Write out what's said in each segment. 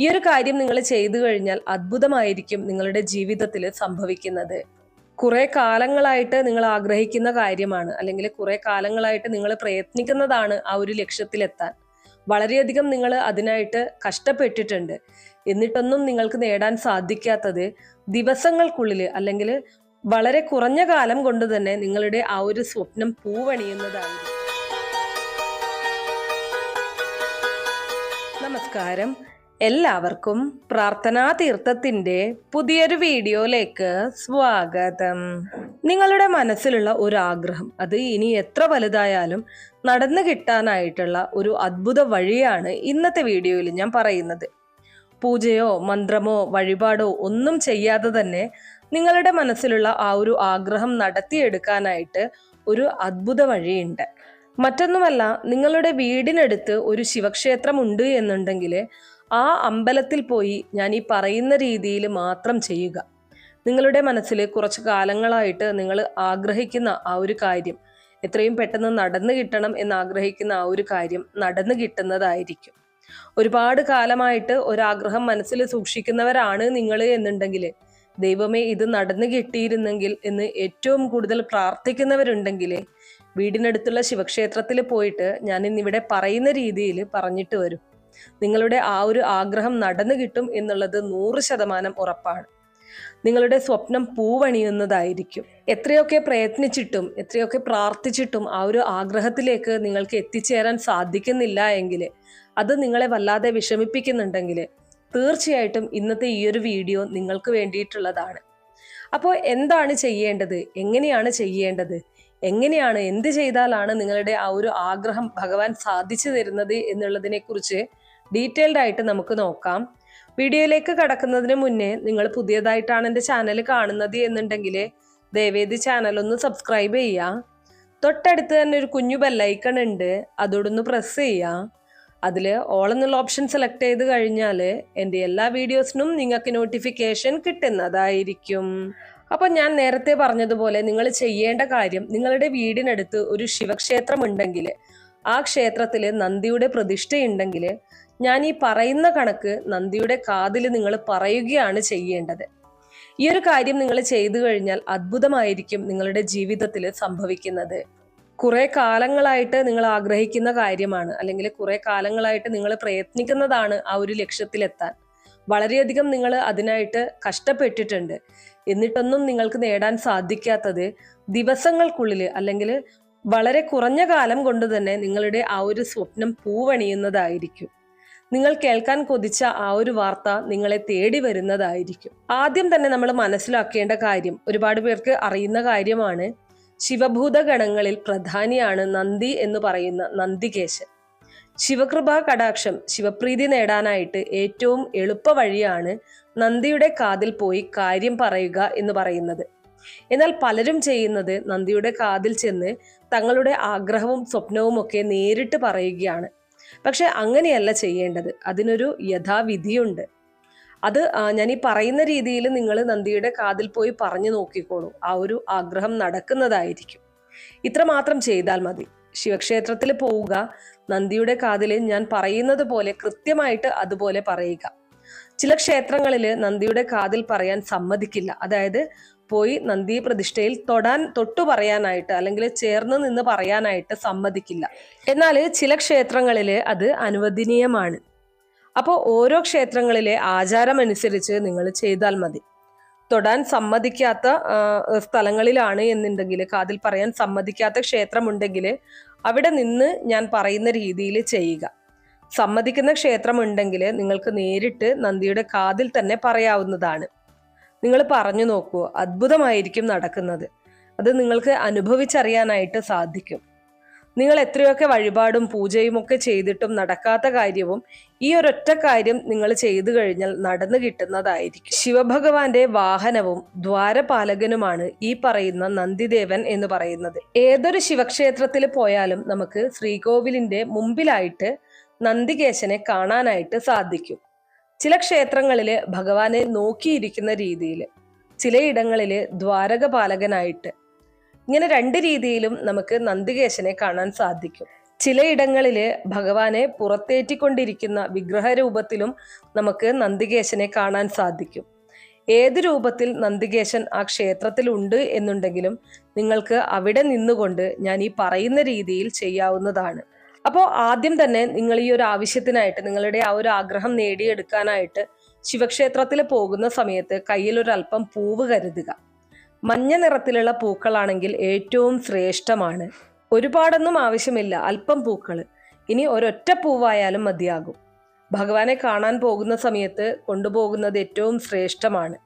ഈ ഒരു കാര്യം നിങ്ങൾ ചെയ്തു കഴിഞ്ഞാൽ അത്ഭുതമായിരിക്കും നിങ്ങളുടെ ജീവിതത്തിൽ സംഭവിക്കുന്നത്. കുറെ കാലങ്ങളായിട്ട് നിങ്ങൾ ആഗ്രഹിക്കുന്ന കാര്യമാണ് അല്ലെങ്കിൽ കുറെ കാലങ്ങളായിട്ട് നിങ്ങൾ പ്രയത്നിക്കുന്നതാണ് ആ ഒരു ലക്ഷ്യത്തിലെത്താൻ. വളരെയധികം നിങ്ങൾ അതിനായിട്ട് കഷ്ടപ്പെട്ടിട്ടുണ്ട്. എന്നിട്ടൊന്നും നിങ്ങൾക്ക് നേടാൻ സാധിക്കാത്തത് ദിവസങ്ങൾക്കുള്ളിൽ അല്ലെങ്കിൽ വളരെ കുറഞ്ഞ കാലം കൊണ്ട് തന്നെ നിങ്ങളുടെ ആ ഒരു സ്വപ്നം പൂവണിയുന്നതാണ് നമസ്കാരം. എല്ലാവർക്കും പ്രാർത്ഥനാ തീർത്ഥത്തിന്റെ പുതിയൊരു വീഡിയോയിലേക്ക് സ്വാഗതം. നിങ്ങളുടെ മനസ്സിലുള്ള ഒരു ആഗ്രഹം അത് ഇനി എത്ര വലുതായാലും നടന്നു കിട്ടാനായിട്ടുള്ള ഒരു അത്ഭുത വഴിയാണ് ഇന്നത്തെ വീഡിയോയിൽ ഞാൻ പറയുന്നത്. പൂജയോ മന്ത്രമോ വഴിപാടോ ഒന്നും ചെയ്യാതെ തന്നെ നിങ്ങളുടെ മനസ്സിലുള്ള ആ ഒരു ആഗ്രഹം നടത്തിയെടുക്കാനായിട്ട് ഒരു അത്ഭുത വഴിയുണ്ട്. മറ്റൊന്നുമല്ല നിങ്ങളുടെ വീടിനടുത്ത് ഒരു ശിവക്ഷേത്രം ഉണ്ട് എന്നുണ്ടെങ്കിൽ ആ അമ്പലത്തിൽ പോയി ഞാൻ ഈ പറയുന്ന രീതിയിൽ മാത്രം ചെയ്യുക. നിങ്ങളുടെ മനസ്സിൽ കുറച്ച് കാലങ്ങളായിട്ട് നിങ്ങൾ ആഗ്രഹിക്കുന്ന ആ ഒരു കാര്യം എത്രയും പെട്ടെന്ന് നടന്നു കിട്ടണം എന്ന് ആഗ്രഹിക്കുന്ന ആ ഒരു കാര്യം നടന്നു കിട്ടുന്നതായിരിക്കും. ഒരുപാട് കാലമായിട്ട് ഒരാഗ്രഹം മനസ്സിൽ സൂക്ഷിക്കുന്നവരാണ് നിങ്ങൾ എന്നുണ്ടെങ്കിൽ ദൈവമേ ഇത് നടന്നു കിട്ടിയിരുന്നെങ്കിൽ എന്ന് ഏറ്റവും കൂടുതൽ പ്രാർത്ഥിക്കുന്നവരുണ്ടെങ്കിൽ വീടിനടുത്തുള്ള ശിവക്ഷേത്രത്തിൽ പോയിട്ട് ഞാൻ ഇന്നിവിടെ പറയുന്ന രീതിയിൽ പറഞ്ഞിട്ട് വരും. നിങ്ങളുടെ ആ ഒരു ആഗ്രഹം നടന്നു കിട്ടും എന്നുള്ളത് നൂറ് ശതമാനം ഉറപ്പാണ്. നിങ്ങളുടെ സ്വപ്നം പൂവണിയുന്നതായിരിക്കും. എത്രയൊക്കെ പ്രയത്നിച്ചിട്ടും എത്രയൊക്കെ പ്രാർത്ഥിച്ചിട്ടും ആ ഒരു ആഗ്രഹത്തിലേക്ക് നിങ്ങൾക്ക് എത്തിച്ചേരാൻ സാധിക്കുന്നില്ല എങ്കിൽ അത് നിങ്ങളെ വല്ലാതെ വിഷമിപ്പിക്കുന്നുണ്ടെങ്കിൽ തീർച്ചയായിട്ടും ഇന്നത്തെ ഈ ഒരു വീഡിയോ നിങ്ങൾക്ക് വേണ്ടിയിട്ടുള്ളതാണ്. അപ്പോൾ എന്താണ് ചെയ്യേണ്ടത്? എങ്ങനെയാണ് ചെയ്യേണ്ടത്? എങ്ങനെയാണ് എന്ത് ചെയ്താലാണ് നിങ്ങളുടെ ആ ഒരു ആഗ്രഹം ഭഗവാൻ സാധിച്ചു തരുന്നത് എന്നുള്ളതിനെ കുറിച്ച് ഡീറ്റെയിൽഡ് ആയിട്ട് നമുക്ക് നോക്കാം. വീഡിയോയിലേക്ക് കടക്കുന്നതിന് മുന്നേ നിങ്ങൾ പുതിയതായിട്ടാണ് എന്റെ ചാനൽ കാണുന്നത് എന്നുണ്ടെങ്കിൽ ദയവേദി ചാനൽ ഒന്ന് സബ്സ്ക്രൈബ് ചെയ്യുക. തൊട്ടടുത്ത് തന്നെ ഒരു കുഞ്ഞു ബെല്ലൈക്കൺ ഉണ്ട്. അതോടൊന്ന് പ്രസ് ചെയ്യുക. അതിൽ ഓൾ എന്നുള്ള ഓപ്ഷൻ സെലക്ട് ചെയ്ത് കഴിഞ്ഞാൽ എന്റെ എല്ലാ വീഡിയോസിനും നിങ്ങൾക്ക് നോട്ടിഫിക്കേഷൻ കിട്ടുന്നതായിരിക്കും. അപ്പോൾ ഞാൻ നേരത്തെ പറഞ്ഞതുപോലെ നിങ്ങൾ ചെയ്യേണ്ട കാര്യം നിങ്ങളുടെ വീടിനടുത്ത് ഒരു ശിവക്ഷേത്രം ഉണ്ടെങ്കിൽ ആ ക്ഷേത്രത്തിൽ നന്ദിയുടെ പ്രതിഷ്ഠയുണ്ടെങ്കിൽ ഞാൻ ഈ പറയുന്ന കണക്ക് നന്ദിയുടെ കാതിൽ നിങ്ങൾ പറയുകയാണ് ചെയ്യേണ്ടത്. ഈ ഒരു കാര്യം നിങ്ങൾ ചെയ്തു കഴിഞ്ഞാൽ അത്ഭുതമായിരിക്കും നിങ്ങളുടെ ജീവിതത്തിൽ സംഭവിക്കുന്നത്. കുറെ കാലങ്ങളായിട്ട് നിങ്ങൾ ആഗ്രഹിക്കുന്ന കാര്യമാണ് അല്ലെങ്കിൽ കുറെ കാലങ്ങളായിട്ട് നിങ്ങൾ പ്രയത്നിക്കുന്നതാണ് ആ ഒരു ലക്ഷ്യത്തിലെത്താൻ. വളരെയധികം നിങ്ങൾ അതിനായിട്ട് കഷ്ടപ്പെട്ടിട്ടുണ്ട്. എന്നിട്ടൊന്നും നിങ്ങൾക്ക് നേടാൻ സാധിക്കാത്തത് ദിവസങ്ങൾക്കുള്ളിൽ അല്ലെങ്കിൽ വളരെ കുറഞ്ഞ കാലം കൊണ്ട് തന്നെ നിങ്ങളുടെ ആ ഒരു സ്വപ്നം പൂവണിയുന്നതായിരിക്കും. നിങ്ങൾ കേൾക്കാൻ കൊതിച്ച ആ ഒരു വാർത്ത നിങ്ങളെ തേടി വരുന്നതായിരിക്കും. ആദ്യം തന്നെ നമ്മൾ മനസ്സിലാക്കേണ്ട കാര്യം ഒരുപാട് പേർക്ക് അറിയുന്ന കാര്യമാണ് ശിവഭൂത ഗണങ്ങളിൽ പ്രധാനിയാണ് നന്ദി എന്ന് പറയുന്ന നന്ദികേശൻ. ശിവകൃപാ കടാക്ഷം ശിവപ്രീതി നേടാനായിട്ട് ഏറ്റവും എളുപ്പ വഴിയാണ് നന്ദിയുടെ കാതിൽ പോയി കാര്യം പറയുക എന്ന് പറയുന്നത്. എന്നാൽ പലരും ചെയ്യുന്നത് നന്ദിയുടെ കാതിൽ ചെന്ന് തങ്ങളുടെ ആഗ്രഹവും സ്വപ്നവും ഒക്കെ നേരിട്ട് പറയുകയാണ്. പക്ഷെ അങ്ങനെയല്ല ചെയ്യേണ്ടത്. അതിനൊരു യഥാവിധിയുണ്ട്. അത് ഞാൻ ഈ പറയുന്ന രീതിയിൽ നിങ്ങൾ നന്ദിയുടെ കാതിൽ പോയി പറഞ്ഞു നോക്കിക്കോളൂ. ആ ഒരു ആഗ്രഹം നടക്കുന്നതായിരിക്കും. ഇത്ര മാത്രം ചെയ്താൽ മതി. ശിവക്ഷേത്രത്തിൽ പോവുക നന്ദിയുടെ കാതിൽ ഞാൻ പറയുന്നത് പോലെ കൃത്യമായിട്ട് അതുപോലെ പറയുക. ചില ക്ഷേത്രങ്ങളിൽ നന്ദിയുടെ കാതിൽ പറയാൻ സമ്മതിക്കില്ല. അതായത് പോയി നന്ദി പ്രതിഷ്ഠയിൽ തൊടാൻ തൊട്ടു പറയാനായിട്ട് അല്ലെങ്കിൽ ചേർന്ന് നിന്ന് പറയാനായിട്ട് സമ്മതിക്കില്ല. എന്നാൽ ചില ക്ഷേത്രങ്ങളിൽ അത് അനുവദനീയമാണ്. അപ്പോൾ ഓരോ ക്ഷേത്രങ്ങളിലെ ആചാരമനുസരിച്ച് നിങ്ങൾ ചെയ്താൽ മതി. തൊടാൻ സമ്മതിക്കാത്ത സ്ഥലങ്ങളിലാണ് എന്നുണ്ടെങ്കിൽ കാതിൽ പറയാൻ സമ്മതിക്കാത്ത ക്ഷേത്രമുണ്ടെങ്കിൽ അവിടെ നിന്ന് ഞാൻ പറയുന്ന രീതിയിൽ ചെയ്യുക. സമ്മതിക്കുന്ന ക്ഷേത്രമുണ്ടെങ്കിൽ നിങ്ങൾക്ക് നേരിട്ട് നന്ദിയുടെ കാതിൽ തന്നെ പറയാവുന്നതാണ്. നിങ്ങൾ പറഞ്ഞു നോക്കൂ അത്ഭുതമായിരിക്കും നടക്കുന്നത്. അത് നിങ്ങൾക്ക് അനുഭവിച്ചറിയാനായിട്ട് സാധിക്കും. നിങ്ങൾ എത്രയൊക്കെ വഴിപാടും പൂജയും ഒക്കെ ചെയ്തിട്ടും നടക്കാത്ത കാര്യവും ഈ ഒരൊറ്റ കാര്യം നിങ്ങൾ ചെയ്തു കഴിഞ്ഞാൽ നടന്നു കിട്ടുന്നതായിരിക്കും. ശിവഭഗവാന്റെ വാഹനവും ദ്വാരപാലകനുമാണ് ഈ പറയുന്ന നന്ദിദേവൻ എന്ന് പറയുന്നത്. ഏതൊരു ശിവക്ഷേത്രത്തിൽ പോയാലും നമുക്ക് ശ്രീകോവിലിന്റെ മുമ്പിലായിട്ട് നന്ദികേശനെ കാണാനായിട്ട് സാധിക്കും. ചില ക്ഷേത്രങ്ങളിൽ ഭഗവാനെ നോക്കിയിരിക്കുന്ന രീതിയിൽ ചിലയിടങ്ങളിൽ ദ്വാരകപാലകനായിട്ട് ഇങ്ങനെ രണ്ട് രീതിയിലും നമുക്ക് നന്ദികേശനെ കാണാൻ സാധിക്കും. ചിലയിടങ്ങളിൽ ഭഗവാനെ പുറത്തേറ്റിക്കൊണ്ടിരിക്കുന്ന വിഗ്രഹ രൂപത്തിലും നമുക്ക് നന്ദികേശനെ കാണാൻ സാധിക്കും. ഏത് രൂപത്തിൽ നന്ദികേശൻ ആ ക്ഷേത്രത്തിൽ ഉണ്ട് എന്നുണ്ടെങ്കിലും നിങ്ങൾക്ക് അവിടെ നിന്നുകൊണ്ട് ഞാൻ ഈ പറയുന്ന രീതിയിൽ ചെയ്യാവുന്നതാണ്. അപ്പോൾ ആദ്യം തന്നെ നിങ്ങൾ ഈ ഒരു ആവശ്യത്തിനായിട്ട് നിങ്ങളുടെ ആ ഒരു ആഗ്രഹം നേടിയെടുക്കാനായിട്ട് ശിവക്ഷേത്രത്തിൽ പോകുന്ന സമയത്ത് കയ്യിൽ ഒരല്പം പൂവ് കരുതുക. മഞ്ഞ നിറത്തിലുള്ള പൂക്കളാണെങ്കിൽ ഏറ്റവും ശ്രേഷ്ഠമാണ്. ഒരുപാടൊന്നും ആവശ്യമില്ല അല്പം പൂക്കൾ ഇനി ഒരൊറ്റ പൂവായാലും മതിയാകും. ഭഗവാനെ കാണാൻ പോകുന്ന സമയത്ത് കൊണ്ടുപോകുന്നത് ഏറ്റവും ശ്രേഷ്ഠമാണ്.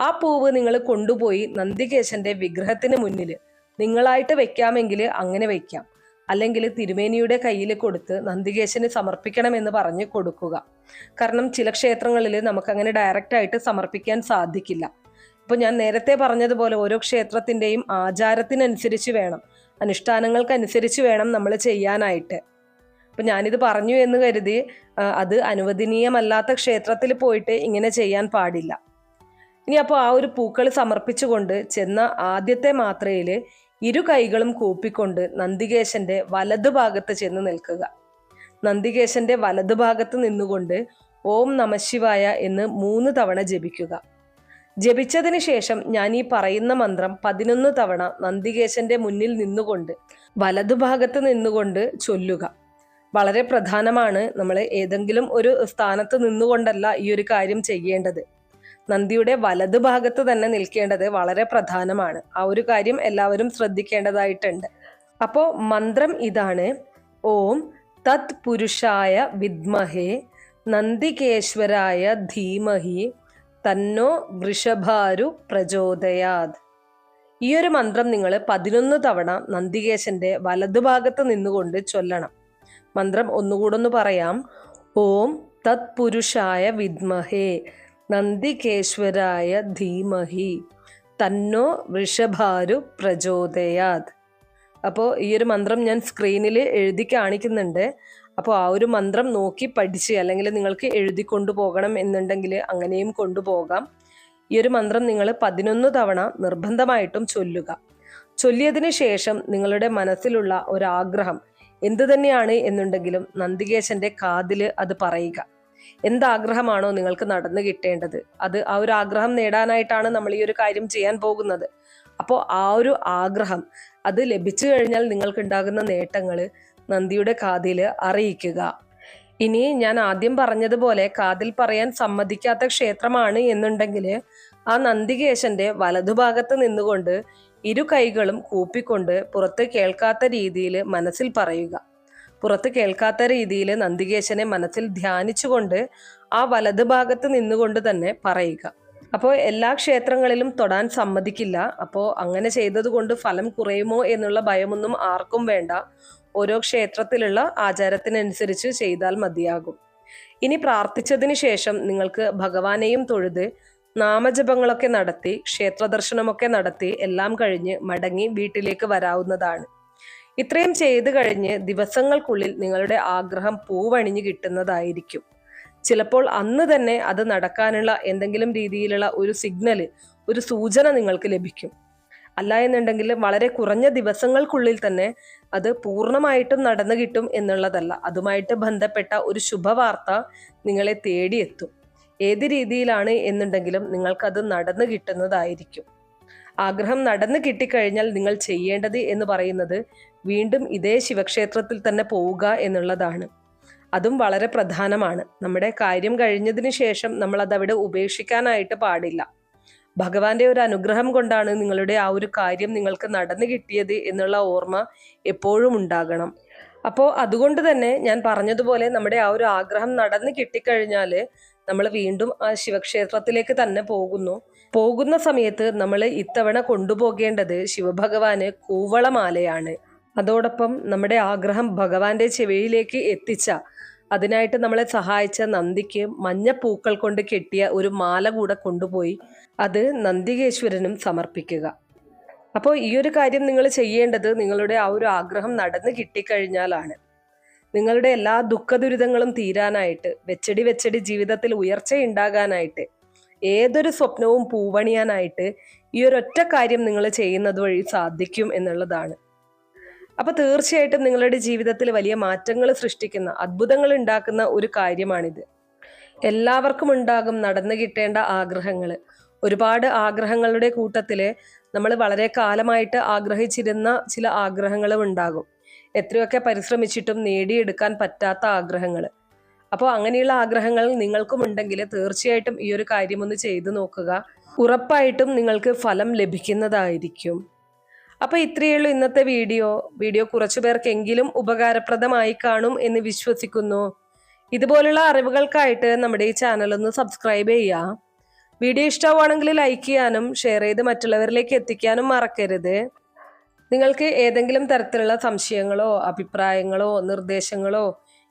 ആ പൂവ് നിങ്ങൾ കൊണ്ടുപോയി നന്ദികേശന്റെ വിഗ്രഹത്തിന് മുന്നിൽ നിങ്ങളായിട്ട് വെക്കാമെങ്കിൽ അങ്ങനെ വെക്കാം. അല്ലെങ്കിൽ തിരുമേനിയുടെ കയ്യിൽ കൊടുത്ത് നന്ദികേശന് സമർപ്പിക്കണമെന്ന് പറഞ്ഞ് കൊടുക്കുക. കാരണം ചില ക്ഷേത്രങ്ങളിൽ നമുക്കങ്ങനെ ഡയറക്റ്റ് ആയിട്ട് സമർപ്പിക്കാൻ സാധിക്കില്ല. ഇപ്പൊ ഞാൻ നേരത്തെ പറഞ്ഞതുപോലെ ഓരോ ക്ഷേത്രത്തിന്റെയും ആചാരത്തിനനുസരിച്ച് വേണം. അനുഷ്ഠാനങ്ങൾക്കനുസരിച്ച് വേണം നമ്മൾ ചെയ്യാനായിട്ട്. അപ്പം ഞാനിത് പറഞ്ഞു എന്ന് കരുതി അത് അനുവദനീയമല്ലാത്ത ക്ഷേത്രത്തിൽ പോയിട്ട് ഇങ്ങനെ ചെയ്യാൻ പാടില്ല. ഇനി അപ്പോൾ ആ ഒരു പൂക്കൾ സമർപ്പിച്ചുകൊണ്ട് ചെന്ന ആദ്യത്തെ മാത്രയിൽ ഇരു കൈകളും കൂപ്പിക്കൊണ്ട് നന്ദികേശന്റെ വലതുഭാഗത്ത് ചെന്ന് നിൽക്കുക. നന്ദികേശന്റെ വലതുഭാഗത്ത് നിന്നുകൊണ്ട് ഓം നമശിവായ എന്ന് മൂന്ന് തവണ ജപിക്കുക. ജപിച്ചതിന് ശേഷം ഞാൻ ഈ പറയുന്ന മന്ത്രം പതിനൊന്ന് തവണ നന്ദികേശന്റെ മുന്നിൽ നിന്നുകൊണ്ട് വലതുഭാഗത്ത് നിന്നുകൊണ്ട് ചൊല്ലുക. വളരെ പ്രധാനമാണ് നമ്മൾ ഏതെങ്കിലും ഒരു സ്ഥാനത്ത് നിന്നുകൊണ്ടല്ല ഈ ഒരു കാര്യം ചെയ്യേണ്ടത്. നന്ദിയുടെ വലതുഭാഗത്ത് തന്നെ നിൽക്കേണ്ടത് വളരെ പ്രധാനമാണ്. ആ ഒരു കാര്യം എല്ലാവരും ശ്രദ്ധിക്കേണ്ടതായിട്ടുണ്ട്. അപ്പോൾ മന്ത്രം ഇതാണ്. ഓം തത് പുരുഷായ വിദ്മഹേ നന്ദികേശ്വരായ ധീമഹി തന്നോ വൃഷഭാരു പ്രചോദയാത്. ഈ ഒരു മന്ത്രം നിങ്ങൾ പതിനൊന്ന് തവണ നന്ദികേശന്റെ വലതുഭാഗത്ത് നിന്നുകൊണ്ട് ചൊല്ലണം. മന്ത്രം ഒന്നുകൂടൊന്ന് പറയാം. ഓം തത് പുരുഷായ വിദ്മഹേ നന്ദികേശ്വരായ ധീമഹി തന്നോ വൃഷഭാരു പ്രചോദയാത്. അപ്പോൾ ഈ ഒരു മന്ത്രം ഞാൻ സ്ക്രീനിൽ എഴുതി കാണിക്കുന്നുണ്ട്. അപ്പോൾ ആ ഒരു മന്ത്രം നോക്കി പഠിച്ച് അല്ലെങ്കിൽ നിങ്ങൾക്ക് എഴുതി കൊണ്ടുപോകണം എന്നുണ്ടെങ്കിൽ അങ്ങനെയും കൊണ്ടുപോകാം. ഈ ഒരു മന്ത്രം നിങ്ങൾ പതിനൊന്ന് തവണ നിർബന്ധമായിട്ടും ചൊല്ലുക. ചൊല്ലിയതിന് ശേഷം നിങ്ങളുടെ മനസ്സിലുള്ള ഒരാഗ്രഹം എന്തു തന്നെയാണ് എന്നുണ്ടെങ്കിലും നന്ദികേശന്റെ കാതിൽ അത് പറയുക. എന്താഗ്രഹമാണോ നിങ്ങൾക്ക് നടന്നു കിട്ടേണ്ടത്? അത് ആ ഒരു ആഗ്രഹം നേടാനായിട്ടാണ് നമ്മൾ ഈ ഒരു കാര്യം ചെയ്യാൻ പോകുന്നത്. അപ്പോൾ ആ ഒരു ആഗ്രഹം അത് ലഭിച്ചു കഴിഞ്ഞാൽ നിങ്ങൾക്ക് ഉണ്ടാകുന്ന നേട്ടങ്ങൾ നന്ദിയുടെ കാതിൽ അറിയിക്കുക. ഇനി ഞാൻ ആദ്യം പറഞ്ഞതുപോലെ കാതിൽ പറയാൻ സമ്മതിക്കാത്ത ക്ഷേത്രമാണ് എന്നുണ്ടെങ്കിൽ ആ നന്ദികേശന്റെ വലതുഭാഗത്ത് നിന്നുകൊണ്ട് ഇരു കൈകളും കൂപ്പിക്കൊണ്ട് പുറത്ത് കേൾക്കാത്ത രീതിയിൽ മനസ്സിൽ പറയുക. പുറത്ത് കേൾക്കാത്ത രീതിയിൽ നന്ദികേശനെ മനസ്സിൽ ധ്യാനിച്ചുകൊണ്ട് ആ വലതുഭാഗത്ത് നിന്നുകൊണ്ട് തന്നെ പറയുക. അപ്പോൾ എല്ലാ ക്ഷേത്രങ്ങളിലും തൊടാൻ സമ്മതിക്കില്ല. അപ്പോൾ അങ്ങനെ ചെയ്തതുകൊണ്ട് ഫലം കുറയുമോ എന്നുള്ള ഭയമൊന്നും ആർക്കും വേണ്ട. ഓരോ ക്ഷേത്രത്തിലുള്ള ആചാരത്തിനനുസരിച്ച് ചെയ്താൽ മതിയാകും. ഇനി പ്രാർത്ഥിച്ചതിന് ശേഷം നിങ്ങൾക്ക് ഭഗവാനെയും തൊഴുത് നാമജപങ്ങളൊക്കെ നടത്തി ക്ഷേത്ര ദർശനമൊക്കെ നടത്തി എല്ലാം കഴിഞ്ഞ് മടങ്ങി വീട്ടിലേക്ക് വരാവുന്നതാണ്. ഇത്രയും ചെയ്തു കഴിഞ്ഞ് ദിവസങ്ങൾക്കുള്ളിൽ നിങ്ങളുടെ ആഗ്രഹം പൂവണിഞ്ഞു കിട്ടുന്നതായിരിക്കും. ചിലപ്പോൾ അന്ന് തന്നെ അത് നടക്കാനുള്ള എന്തെങ്കിലും രീതിയിലുള്ള ഒരു സിഗ്നൽ ഒരു സൂചന നിങ്ങൾക്ക് ലഭിക്കും. അല്ല എന്നുണ്ടെങ്കിൽ വളരെ കുറഞ്ഞ ദിവസങ്ങൾക്കുള്ളിൽ തന്നെ അത് പൂർണമായിട്ടും നടന്നു കിട്ടും എന്നുള്ളതല്ല. അതുമായിട്ട് ബന്ധപ്പെട്ട ഒരു ശുഭവാർത്ത നിങ്ങളെ തേടിയെത്തും. ഏത് രീതിയിലാണ് എന്നുണ്ടെങ്കിലും നിങ്ങൾക്കത് നടന്നു കിട്ടുന്നതായിരിക്കും. ആഗ്രഹം നടന്നു കിട്ടിക്കഴിഞ്ഞാൽ നിങ്ങൾ ചെയ്യേണ്ടത് എന്ന് പറയുന്നത് വീണ്ടും ഇതേ ശിവക്ഷേത്രത്തിൽ തന്നെ പോവുക എന്നുള്ളതാണ്. അതും വളരെ പ്രധാനമാണ്. നമ്മുടെ കാര്യം കഴിഞ്ഞതിന് ശേഷം നമ്മൾ അതവിടെ ഉപേക്ഷിക്കാനായിട്ട് പാടില്ല. ഭഗവാന്റെ ഒരു അനുഗ്രഹം കൊണ്ടാണ് നിങ്ങളുടെ ആ ഒരു കാര്യം നിങ്ങൾക്ക് നടന്നു കിട്ടിയത് എന്നുള്ള ഓർമ്മ എപ്പോഴും ഉണ്ടാകണം. അപ്പോൾ അതുകൊണ്ട് തന്നെ ഞാൻ പറഞ്ഞതുപോലെ നമ്മുടെ ആ ഒരു ആഗ്രഹം നടന്നു കിട്ടിക്കഴിഞ്ഞാൽ നമ്മൾ വീണ്ടും ആ ശിവക്ഷേത്രത്തിലേക്ക് തന്നെ പോകുന്നു. പോകുന്ന സമയത്ത് നമ്മൾ ഇത്തവണ കൊണ്ടുപോകേണ്ടത് ശിവഭഗവാന് കൂവളമാലയാണ്. അതോടൊപ്പം നമ്മുടെ ആഗ്രഹം ഭഗവാന്റെ ചെവിയിലേക്ക് എത്തിച്ച അതിനായിട്ട് നമ്മളെ സഹായിച്ച നന്ദിക്ക് മഞ്ഞപ്പൂക്കൾ കൊണ്ട് കെട്ടിയ ഒരു മാല കൂടെ കൊണ്ടുപോയി അത് നന്ദികേശ്വരനും സമർപ്പിക്കുക. അപ്പോൾ ഈ ഒരു കാര്യം നിങ്ങൾ ചെയ്യേണ്ടത് നിങ്ങളുടെ ആ ഒരു ആഗ്രഹം നടന്നു കിട്ടിക്കഴിഞ്ഞാലാണ്. നിങ്ങളുടെ എല്ലാ ദുഃഖ ദുരിതങ്ങളും തീരാനായിട്ട് വെച്ചടി വെച്ചടി ജീവിതത്തിൽ ഉയർച്ച ഉണ്ടാകാനായിട്ട് ഏതൊരു സ്വപ്നവും പൂവണിയാനായിട്ട് ഈ ഒരൊറ്റ കാര്യം നിങ്ങൾ ചെയ്യുന്നത് വഴി സാധിക്കും എന്നുള്ളതാണ്. അപ്പോൾ തീർച്ചയായിട്ടും നിങ്ങളുടെ ജീവിതത്തിൽ വലിയ മാറ്റങ്ങൾ സൃഷ്ടിക്കുന്ന അത്ഭുതങ്ങൾ ഉണ്ടാക്കുന്ന ഒരു കാര്യമാണിത്. എല്ലാവർക്കും ഉണ്ടാകും നടന്നു കിട്ടേണ്ട ആഗ്രഹങ്ങൾ. ഒരുപാട് ആഗ്രഹങ്ങളുടെ കൂട്ടത്തിൽ നമ്മൾ വളരെ കാലമായിട്ട് ആഗ്രഹിച്ചിരുന്ന ചില ആഗ്രഹങ്ങളും ഉണ്ടാകും. എത്രയൊക്കെ പരിശ്രമിച്ചിട്ടും നേടിയെടുക്കാൻ പറ്റാത്ത ആഗ്രഹങ്ങൾ. അപ്പോൾ അങ്ങനെയുള്ള ആഗ്രഹങ്ങൾ നിങ്ങൾക്കും ഉണ്ടെങ്കിൽ തീർച്ചയായിട്ടും ഈ ഒരു കാര്യം ഒന്ന് ചെയ്തു നോക്കുക. ഉറപ്പായിട്ടും നിങ്ങൾക്ക് ഫലം ലഭിക്കുന്നതായിരിക്കും. അപ്പോൾ ഇത്രയേ ഉള്ളൂ ഇന്നത്തെ വീഡിയോ. വീഡിയോ കുറച്ചു പേർക്കെങ്കിലും ഉപകാരപ്രദമായി കാണും എന്ന് വിശ്വസിക്കുന്നു. ഇതുപോലുള്ള അറിവുകൾക്കായിട്ട് നമ്മുടെ ഈ ചാനൽ ഒന്ന് സബ്സ്ക്രൈബ് ചെയ്യുക. വീഡിയോ ഇഷ്ടമാണെങ്കിൽ ലൈക്ക് ചെയ്യാനും ഷെയർ ചെയ്ത് മറ്റുള്ളവരിലേക്ക് എത്തിക്കാനും മറക്കരുത്. നിങ്ങൾക്ക് ഏതെങ്കിലും തരത്തിലുള്ള സംശയങ്ങളോ അഭിപ്രായങ്ങളോ നിർദ്ദേശങ്ങളോ